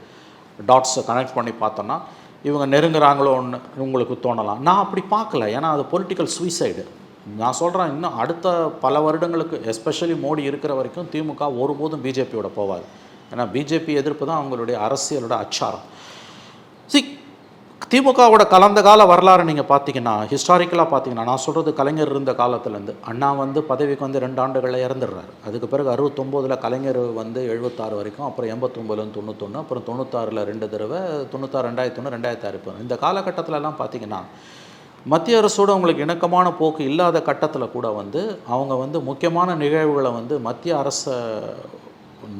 டாட்ஸை கனெக்ட் பண்ணி பார்த்தோன்னா இவங்க நெருங்குறாங்களோன்னு உங்களுக்கு தோணலாம். நான் அப்படி பார்க்கல. ஏன்னா அது பொலிட்டிக்கல் சூசைடு நான் சொல்கிறேன் இன்னும் அடுத்த பல வருடங்களுக்கு எஸ்பெஷலி மோடி இருக்கிற வரைக்கும் திமுக ஒருபோதும் பிஜேபியோட போவாது. ஏன்னா பிஜேபி எதிர்ப்பு தான் அவங்களுடைய அரசியலோட அச்சாரம். திமுகவோட கலந்த கால வரலாறு நீங்கள் பார்த்தீங்கன்னா ஹிஸ்டாரிக்கலாக பார்த்தீங்கன்னா நான் சொல்கிறது கலைஞர் இருந்த காலத்துலேருந்து. அண்ணா வந்து பதவிக்கு வந்து ரெண்டு ஆண்டுகளில் இறந்துடுறாரு. அதுக்கு பிறகு அறுபத்தொம்போதில் கலைஞர் வந்து எழுபத்தாறு வரைக்கும் அப்புறம் எண்பத்தொம்போதுலேருந்து தொண்ணூத்தொன்று அப்புறம் தொண்ணூத்தாறில் ரெண்டு தடவை தொண்ணூத்தாறு ரெண்டாயிரத்தி ஒன்று ரெண்டாயிரத்தி ஆறு இந்த காலகட்டத்திலலாம் பார்த்தீங்கன்னா மத்திய அரசோட உங்களுக்கு இணக்கமான போக்கு இல்லாத கட்டத்தில் கூட வந்து அவங்க வந்து முக்கியமான நிகழ்வுகளை வந்து மத்திய அரசை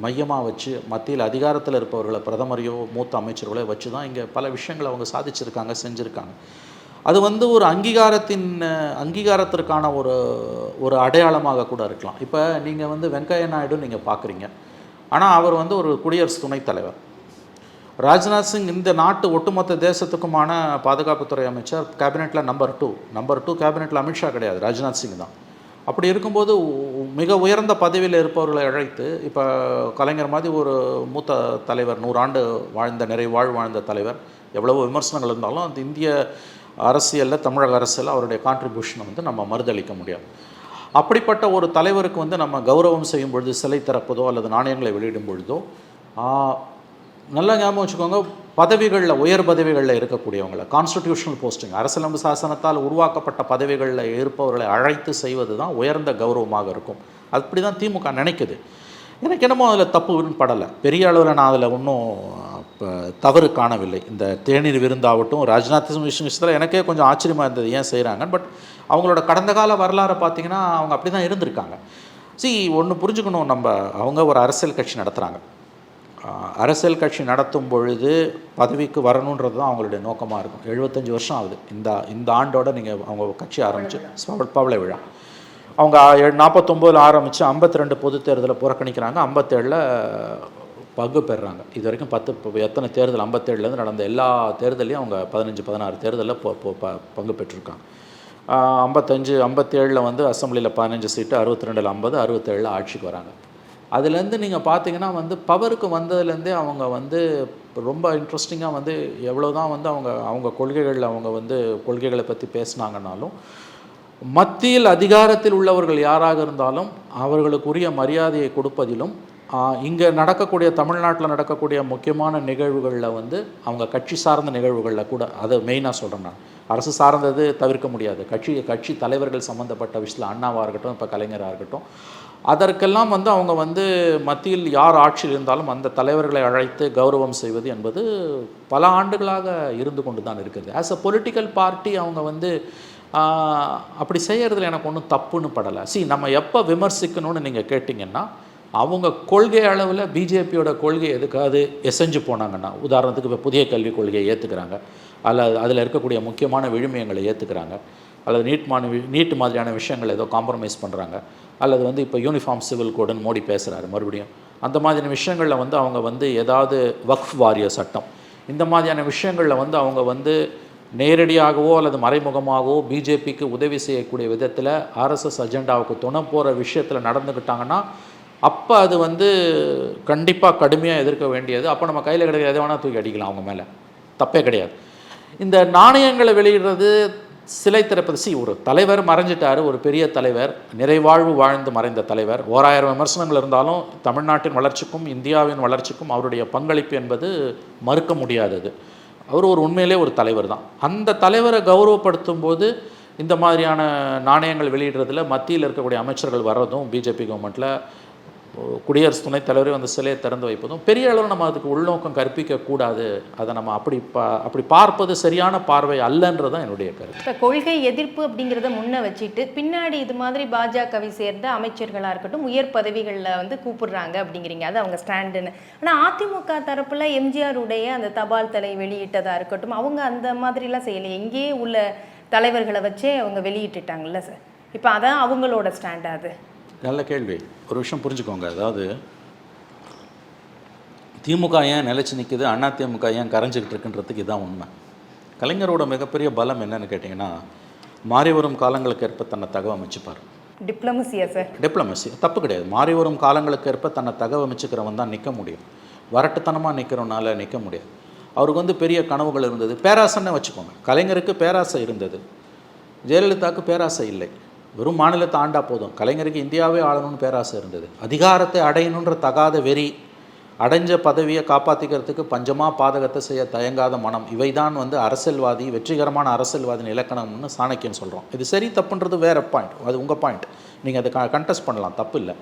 மையமாக வச்சு மத்தியில் அதிகாரத்தில் இருப்பவர்களை பிரதமரையோ மூத்த அமைச்சர்களோ வச்சு தான் இங்கே பல விஷயங்களை அவங்க சாதிச்சிருக்காங்க செஞ்சுருக்காங்க. அது வந்து ஒரு அங்கீகாரத்தின் அங்கீகாரத்திற்கான ஒரு ஒரு அடையாளமாக கூட இருக்கலாம். இப்போ நீங்கள் வந்து வெங்கைய நாயுடு நீங்கள் பார்க்குறீங்க ஆனால் அவர் வந்து ஒரு குடியரசு துணைத் தலைவர். ராஜ்நாத் சிங் இந்த நாட்டு ஒட்டுமொத்த தேசத்துக்குமான பாதுகாப்புத்துறை அமைச்சர் கேபினெட்டில் நம்பர் டூ நம்பர் டூ கேபினெட்டில் அமித்ஷா கிடையாது ராஜ்நாத் சிங் தான். அப்படி இருக்கும்போது மிக உயர்ந்த பதவியில் இருப்பவர்களை அழைத்து இப்போ கலைஞர் மாதிரி ஒரு மூத்த தலைவர் நூறாண்டு வாழ்ந்த நிறைவாழ் வாழ்ந்த தலைவர் எவ்வளவோ விமர்சனங்கள் இருந்தாலும் அந்த இந்திய அரசியலில் தமிழக அரசியலில் அவருடைய கான்ட்ரிபியூஷனை வந்து நம்ம மறுதளிக்க முடியாது. அப்படிப்பட்ட ஒரு தலைவருக்கு வந்து நம்ம கௌரவம் செய்யும் பொழுது சிலை திறப்பதோ அல்லது நாணயங்களை வெளியிடும் பொழுதோ நல்லா ஞாபகம் வச்சுக்கோங்க பதவிகளில் உயர் பதவிகளில் இருக்கக்கூடியவங்களை கான்ஸ்டிடியூஷனல் போஸ்டிங் அரசியலமைப்பு சாசனத்தால் உருவாக்கப்பட்ட பதவிகளில் இருப்பவர்களை அழைத்து செய்வது தான் உயர்ந்த கௌரவமாக இருக்கும். அப்படி தான் திமுக நினைக்குது. எனக்கு என்னமோ அதில் தப்புன்னு படலை. பெரிய அளவில் நான் அதில் ஒன்றும் இப்போ தவறு காணவில்லை. இந்த தேநீர் விருந்தாகட்டும் ராஜ்நாத் சிங் விஷயத்தில் எனக்கே கொஞ்சம் ஆச்சரியமாக இருந்தது ஏன் செய்கிறாங்க பட் அவங்களோட கடந்த கால வரலாறை பார்த்தீங்கன்னா அவங்க அப்படி தான் இருந்திருக்காங்க. சி ஒன்று புரிஞ்சுக்கணும் நம்ம அவங்க ஒரு அரசியல் கட்சி நடத்துகிறாங்க அரசியல் கட்சி நடத்தும் பொழுது பதவிக்கு வரணுன்றது தான் அவங்களுடைய நோக்கமாக இருக்கும். எழுபத்தஞ்சு வருஷம் ஆகுது. இந்த இந்த ஆண்டோட நீங்கள் அவங்க கட்சி ஆரம்பிச்சு பவ- பவள விழா. அவங்க நாற்பத்தொம்போதில் ஆரம்பித்து ஐம்பத்தி ரெண்டு பொது தேர்தலை புறக்கணிக்கிறாங்க. ஐம்பத்தேழில் பங்கு பெறுறாங்க இது வரைக்கும் பத்து எத்தனை தேர்தல் ஐம்பத்தேழுலேருந்து நடந்த எல்லா தேர்தலையும் அவங்க பதினஞ்சு பதினாறு தேர்தலில் பங்கு பெற்றிருக்காங்க. ஐம்பத்தஞ்சு ஐம்பத்தேழில் வந்து அசெம்பிளியில் பதினஞ்சு சீட்டு அறுபத்தி ரெண்டில் ஐம்பது அறுபத்தேழில் ஆட்சிக்கு வராங்க. அதுலேருந்து நீங்கள் பார்த்தீங்கன்னா வந்து பவருக்கு வந்ததுலேருந்தே அவங்க வந்து ரொம்ப இன்ட்ரெஸ்டிங்காக வந்து எவ்வளோ தான் வந்து அவங்க அவங்க கொள்கைகளில் அவங்க வந்து கொள்கைகளை பற்றி பேசுனாங்கனாலும் மத்தியில் அதிகாரத்தில் உள்ளவர்கள் யாராக இருந்தாலும் அவர்களுக்குரிய மரியாதையை கொடுப்பதிலும் இங்கே நடக்கக்கூடிய தமிழ்நாட்டில் நடக்கக்கூடிய முக்கியமான நிகழ்வுகளில் வந்து அவங்க கட்சி சார்ந்த நிகழ்வுகளில் கூட அதை மெயினாக சொல்கிறேன் நான். அரசு சார்ந்தது தவிர்க்க முடியாது. கட்சி கட்சி தலைவர்கள் சம்மந்தப்பட்ட விஷயத்தில் அண்ணாவாக இருக்கட்டும் இப்போ கலைஞராக இருக்கட்டும் அதற்கெல்லாம் வந்து அவங்க வந்து மத்தியில் யார் ஆட்சியில் இருந்தாலும் அந்த தலைவர்களை அழைத்து கௌரவம் செய்வது என்பது பல ஆண்டுகளாக இருந்து கொண்டு தான் இருக்குது. ஆஸ் அ பொலிட்டிக்கல் பார்ட்டி அவங்க வந்து அப்படி செய்கிறதுல எனக்கு ஒன்றும் தப்புன்னு படலை. சி நம்ம எப்போ விமர்சிக்கணும்னு நீங்கள் கேட்டிங்கன்னா அவங்க கொள்கை அளவில் பிஜேபியோட கொள்கை எதுக்காவது எசைஞ்சு போனாங்கன்னா உதாரணத்துக்கு இப்போ புதிய கல்விக் கொள்கையை ஏற்றுக்கிறாங்க அல்லது அதில் இருக்கக்கூடிய முக்கியமான விழுமியங்களை ஏற்றுக்கிறாங்க அல்லது நீட் மாணவி நீட் மாதிரியான விஷயங்கள் ஏதோ காம்ப்ரமைஸ் பண்ணுறாங்க அல்லது வந்து இப்போ யூனிஃபார்ம் சிவில் கோடுன்னு மோடி பேசுகிறாரு மறுபடியும். அந்த மாதிரியான விஷயங்களில் வந்து அவங்க வந்து ஏதாவது வக்ஃப் வாரிய சட்டம். இந்த மாதிரியான விஷயங்களில் வந்து அவங்க வந்து நேரடியாகவோ அல்லது மறைமுகமாகவோ பிஜேபிக்கு உதவி செய்யக்கூடிய விதத்தில் ஆர்எஸ்எஸ் அஜெண்டாவுக்கு துணை போகிற விஷயத்தில் நடந்துக்கிட்டாங்கன்னா அப்போ அது வந்து கண்டிப்பாக கடுமையாக எதிர்க்க வேண்டியது. அப்போ நம்ம கையில் கிடைக்கிற எதை வேணால் தூக்கி அடிக்கலாம் அவங்க மேலே. தப்பே கிடையாது. இந்த நாணயங்களை வெளியிடுறது சிலை திறப்பது சி ஒரு தலைவர் மறைஞ்சிட்டார் ஒரு பெரிய தலைவர் நிறைவாழ்வு வாழ்ந்து மறைந்த தலைவர். ஓராயிரம் விமர்சனங்கள் இருந்தாலும் தமிழ்நாட்டின் வளர்ச்சிக்கும் இந்தியாவின் வளர்ச்சிக்கும் அவருடைய பங்களிப்பு என்பது மறுக்க முடியாதது. அவர் ஒரு உண்மையிலே ஒரு தலைவர் தான். அந்த தலைவரை கௌரவப்படுத்தும் போது இந்த மாதிரியான நாணயங்கள் வெளியிடுறதுல மத்தியில் இருக்கக்கூடிய அமைச்சர்கள் வர்றதும் பிஜேபி கவர்மெண்ட்டில் குடியரசு துணைத் தலைவரே வந்து சிலையை திறந்து வைப்பதும் பெரிய அளவில் நம்ம அதுக்கு உள்நோக்கம் கற்பிக்க கூடாது அதை நம்ம அப்படி பா அப்படி பார்ப்பது சரியான பார்வை அல்லன்றது தான் என்னுடைய கருத்து. இப்போ கொள்கை எதிர்ப்பு அப்படிங்கிறத முன்ன வச்சுட்டு பின்னாடி இது மாதிரி பாஜகவை சேர்ந்த அமைச்சர்களாக இருக்கட்டும் உயர் பதவிகளில் வந்து கூப்பிடுறாங்க அப்படிங்கிறீங்க. அது அவங்க ஸ்டாண்டுன்னு. ஆனால் அதிமுக தரப்பில் எம்ஜிஆர் உடைய அந்த தபால் தலை வெளியிட்டதாக இருக்கட்டும் அவங்க அந்த மாதிரிலாம் செய்யலை எங்கேயே உள்ள தலைவர்களை வச்சே அவங்க வெளியிட்டுட்டாங்கல்ல சார். இப்போ அதான் அவங்களோட ஸ்டாண்டாக அது. நல்ல கேள்வி. ஒரு விஷயம் புரிஞ்சுக்கோங்க. அதாவது திமுக ஏன் நிலைச்சு நிற்குது அண்ணா திமுக ஏன் கரைஞ்சிக்கிட்டு இருக்குன்றதுக்கு இதான் உண்மை. கலைஞரோட மிகப்பெரிய பலம் என்னன்னு கேட்டிங்கன்னா மாறி வரும் காலங்களுக்கு ஏற்ப தன்னை தகவமைச்சுப்பார் டிப்ளமசியா சார் டிப்ளமசி தப்பு கிடையாது. மாறி வரும் காலங்களுக்கு ஏற்ப தன்னை தகவமைச்சுக்கிறவன் தான் நிற்க முடியும். வரட்டுத்தனமாக நிற்கிறவனால நிற்க முடியாது. அவருக்கு வந்து பெரிய கனவுகள் இருந்தது. பேராசைன்னு வச்சுக்கோங்க. கலைஞருக்கு பேராசை இருந்தது. ஜெயலலிதாவுக்கு பேராசை இல்லை. வெறும் மாநிலத்தை ஆண்டா போதும். கலைஞருக்கு இந்தியாவே ஆளணும்னு பேராசை இருந்தது. அதிகாரத்தை அடையணுன்ற தகாத வெறி அடைஞ்ச பதவியை காப்பாற்றிக்கிறதுக்கு பஞ்சமாக பாதகத்தை செய்ய தயங்காத மனம் இவைதான் வந்து அரசியல்வாதி வெற்றிகரமான அரசியல்வாதியின் இலக்கணம்னு சாணக்கியன் சொல்கிறோம் இது சரி தப்புன்றது வேற பாயிண்ட் அது உங்கள் பாயிண்ட் நீங்கள் அதை கண்டெஸ்ட் பண்ணலாம் தப்பு இல்லை.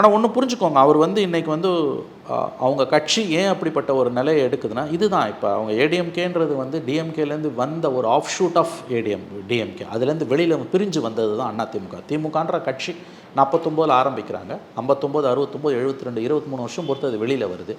ஆனால் ஒன்று புரிஞ்சுக்கோங்க. அவர் வந்து இன்றைக்கி வந்து அவங்க கட்சி ஏன் அப்படிப்பட்ட ஒரு நிலையை எடுக்குதுன்னா இதுதான். இப்போ அவங்க ஏடிஎம்கேன்றது வந்து டிஎம்கேலேருந்து வந்த ஒரு offshoot of ATM DMK அதுலேருந்து வெளியில் பிரிஞ்சு வந்தது தான் அண்ணா திமுக திமுகன்ற கட்சி நாற்பத்தொம்போதில் ஆரம்பிக்கிறாங்க. ஐம்பத்தொம்போது அறுபத்தொம்போது எழுபத்தி ரெண்டு இருபத்தி மூணு வருஷம் பொறுத்து அது வெளியில் வருது.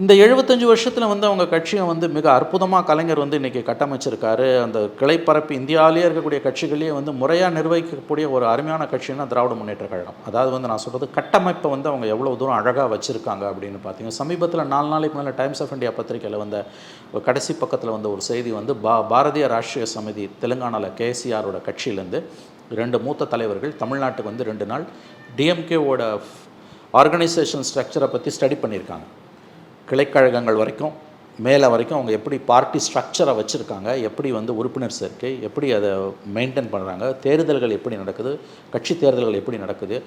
இந்த எழுபத்தஞ்சு வருஷத்தில் வந்து அவங்க கட்சியை வந்து மிக அற்புதமாக கலைஞர் வந்து இன்றைக்கி கட்டமைச்சிருக்காரு. அந்த கிளைப்பரப்பு இந்தியாவிலேயே இருக்கக்கூடிய கட்சிகளையே வந்து முறையாக நிர்வகிக்கக்கூடிய ஒரு அருமையான கட்சின்னா திராவிட முன்னேற்ற கழகம். அதாவது வந்து நான் சொல்கிறது கட்டமைப்பை வந்து அவங்க எவ்வளோ தூரம் அழகாக வச்சுருக்காங்க அப்படின்னு பார்த்தீங்க சமீபத்தில் நாலு நாளைக்கு மேலே டைம்ஸ் ஆஃப் இந்தியா பத்திரிக்கையில் வந்த கடைசி பக்கத்தில் வந்த ஒரு செய்தி வந்து பா பாரதிய ராஷ்ட்ரிய சமிதி தெலுங்கானாவில் கேசிஆரோட கட்சியிலேருந்து ரெண்டு மூத்த தலைவர்கள் தமிழ்நாட்டுக்கு வந்து ரெண்டு நாள் டிஎம்கேவோட ஆர்கனைசேஷன் ஸ்ட்ரக்சரை பற்றி ஸ்டடி பண்ணியிருக்காங்க. கிளைக்கழகங்கள் வரைக்கும் மேலே வரைக்கும் அவங்க எப்படி பார்ட்டி ஸ்ட்ரக்சரை வச்சுருக்காங்க எப்படி வந்து உறுப்பினர் சேர்க்கை எப்படி அதை மெயின்டைன் பண்ணுறாங்க தேர்தல்கள் எப்படி நடக்குது கட்சி தேர்தல்கள் எப்படி நடக்குது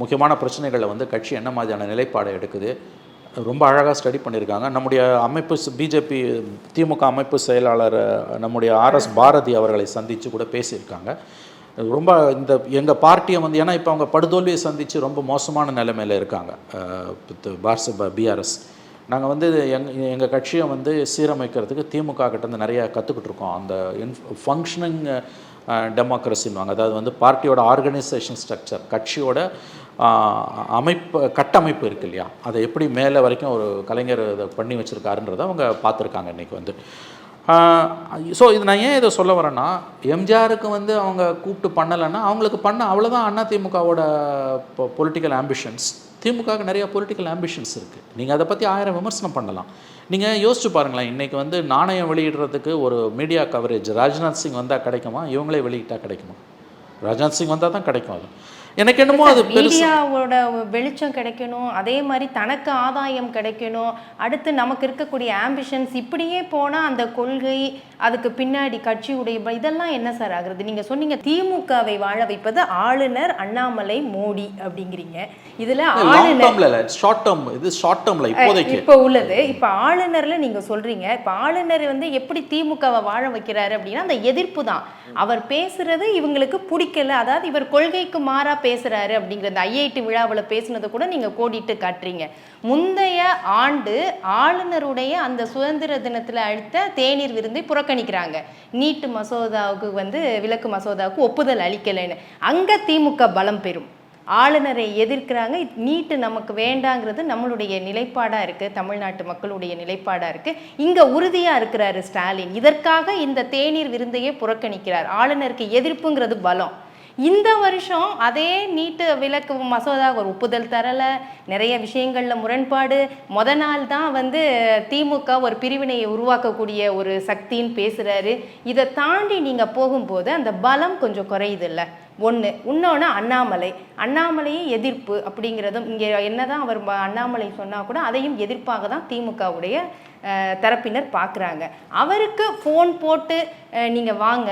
முக்கியமான பிரச்சனைகளில் வந்து கட்சி என்ன மாதிரியான நிலைப்பாடை எடுக்குது ரொம்ப அழகாக ஸ்டடி பண்ணியிருக்காங்க. நம்முடைய அமைப்பு பிஜேபி திமுக அமைப்பு செயலாளர் நம்முடைய ஆர்எஸ் பாரதி அவர்களை சந்தித்து கூட பேசியிருக்காங்க. ரொம்ப இந்த எங்கள் பார்ட்டியை வந்து ஏன்னா இப்போ அவங்க படுதோல்வியை சந்தித்து ரொம்ப மோசமான நிலைமையில் இருக்காங்க. பார்ஸ் பிஆர்எஸ் நாங்கள் வந்து எங் எங்கள் கட்சியை வந்து சீரமைக்கிறதுக்கு திமுக கிட்டேருந்து நிறையா கற்றுக்கிட்டு இருக்கோம். அந்த இன் ஃபங்க்ஷனிங் டெமோக்ரஸின்வாங்க அதாவது வந்து பார்ட்டியோட ஆர்கனைசேஷன் ஸ்ட்ரக்சர் கட்சியோட அமைப்பு கட்டமைப்பு இருக்கு இல்லையா? அதை எப்படி மேலே வரைக்கும் ஒரு கலைஞர் இதை பண்ணி வச்சுருக்காருன்றதை அவங்க பார்த்துருக்காங்க இன்றைக்கி வந்து. ஸோ இது நான் ஏன் இதை சொல்ல வரேன்னா எம்ஜிஆருக்கு வந்து அவங்க கூப்பிட்டு பண்ணலைன்னா அவங்களுக்கு பண்ண அவ்வளோதான் அண்ணா திமுகவோட பொலிட்டிக்கல் ஆம்பிஷன்ஸ் திமுகவுக்கு நிறைய பொலிட்டிக்கல் ஆம்பிஷன்ஸ் இருக்குது நீங்கள் அதை பற்றி ஆயிரம் விமர்சனம் பண்ணலாம். நீங்கள் யோசிச்சு பாருங்களேன் இன்றைக்கி வந்து நாணயம் வெளியிடுறதுக்கு ஒரு மீடியா கவரேஜ் ராஜ்நாத் சிங் வந்தால் கிடைக்குமா? இவங்களே வெளியிட்டால் கிடைக்குமா? ராஜ்நாத் சிங் வந்தால் தான் கிடைக்கும் அது. எனக்கு என்னமோ அது மீடியாவோட வெளிச்சம் கிடைக்கணும் அதே மாதிரி தனக்கு ஆதாயம் கிடைக்கணும் அடுத்து நமக்கு இருக்கக்கூடிய ஆம்பிஷன்ஸ் இப்படியே போனா அந்த கொள்கை அதுக்கு பின்னாடி கட்சியுடைய இதெல்லாம் என்ன சார் ஆகுறது? நீங்க சொன்னீங்க திமுகவை வாழ வைப்பது ஆளுநர் அண்ணாமலை மோடி அப்படிங்கிறீங்க. இதுல ஆளுநர் ஷார்ட் டேர்ம் இது ஷார்ட் டேர்ம்ல இப்போதைக்கு. இப்போ உள்ளது. இப்போ ஆளுநர்ல நீங்க சொல்றீங்க இப்போ ஆளுநர் வந்து எப்படி திமுகவை வாழ வைக்கிறாரு அப்படின்னா அந்த எதிர்ப்பு தான். அவர் பேசுறது இவங்களுக்கு பிடிக்கல அதாவது இவர் கொள்கைக்கு மாறா பேசுறாரு அப்படிங்கிற அந்த ஐஐடி விழாவில் பேசுனதை கூட நீங்க கோடிட்டு காட்டுறீங்க. முந்தைய ஆண்டு ஆளுநருடைய அந்த சுதந்திர தினத்தில் அழுத்த தேநீர் விருந்தை புறக்கணிக்கிறாங்க. நீட்டு மசோதாவுக்கு வந்து விலக்கு மசோதாவுக்கு ஒப்புதல் அளிக்கலைன்னு. அங்க திமுக பலம் பெறும். ஆளுநரை எதிர்க்கிறாங்க. நீட்டு நமக்கு வேண்டாங்கிறது நம்மளுடைய நிலைப்பாடா இருக்கு. தமிழ்நாட்டு மக்களுடைய நிலைப்பாடா இருக்கு. இங்க உறுதியா இருக்கிறாரு ஸ்டாலின். இதற்காக இந்த தேநீர் விருந்தையே புறக்கணிக்கிறார். ஆளுநருக்கு எதிர்ப்புங்கிறது பலம். இந்த வருஷம் அதே நீட்டு விலக்கு மசோதா ஒரு ஒப்புதல் தரலை. நிறைய விஷயங்களில் முரண்பாடு. மொத நாள் தான் வந்து திமுக ஒரு பிரிவினையை உருவாக்கக்கூடிய ஒரு சக்தின்னு பேசுகிறாரு இதை தாண்டி நீங்கள் போகும்போது அந்த பலம் கொஞ்சம் குறையுது இல்லை ஒன்று இன்னொன்று அண்ணாமலை. அண்ணாமலையை எதிர்ப்பு அப்படிங்கிறதும் இங்கே என்னதான் அவர் அண்ணாமலை சொன்னால் கூட அதையும் எதிர்ப்பாக தான் திமுகவுடைய தரப்பினர் பார்க்குறாங்க. அவருக்கு ஃபோன் போட்டு நீங்கள் வாங்க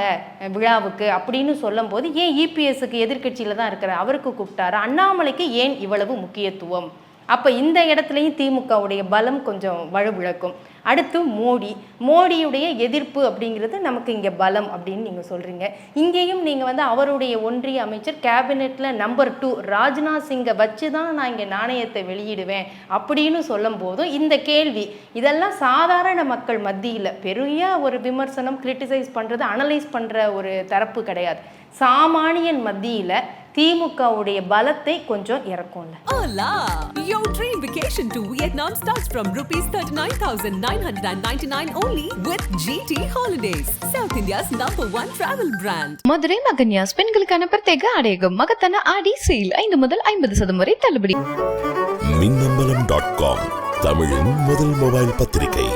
விழாவுக்கு அப்படின்னு சொல்லும்போது ஏன் இபிஎஸ்க்கு எதிர்க்கட்சியில் தான் இருக்கிற அவருக்கு கூப்பிட்டாரு? அண்ணாமலைக்கு ஏன் இவ்வளவு முக்கியத்துவம்? அப்போ இந்த இடத்துலையும் திமுகவுடைய பலம் கொஞ்சம் வலுவிழக்கும். அடுத்து மோடி. மோடியுடைய எதிர்ப்பு அப்படிங்கிறது நமக்கு இங்கே பலம் அப்படின்னு நீங்கள் சொல்கிறீங்க இங்கேயும் நீங்கள் வந்து அவருடைய ஒன்றிய அமைச்சர் கேபினெட்டில் நம்பர் டூ ராஜ்நாத் சிங்கை வச்சு தான் நான் இங்கே நாணயத்தை வெளியிடுவேன் அப்படின்னு சொல்லும் போதும் இந்த கேள்வி. இதெல்லாம் சாதாரண மக்கள் மத்தியில் பெரிய ஒரு விமர்சனம் கிரிட்டிசைஸ் பண்ணுறது அனலைஸ் பண்ணுற ஒரு தரப்பு கிடையாது. சாமானியன் மத்தியில் திமுகவுடைய பலத்தை கொஞ்சம் இறக்கும்ல Hola! Your dream vacation to Vietnam starts from rupees 39,999 only with GT Holidays, South India's number one travel brand. Madurai மகன்யாஸ் பெண்களுக்கான பிரத்யேக ஆடையகம் மகத்தான ஆடி சேல் ஐந்து முதல் ஐம்பது சதம் வரை தள்ளுபடி மின்னம்பலம் டாட் காம் தமிழின் முதல் மொபைல் பத்திரிகை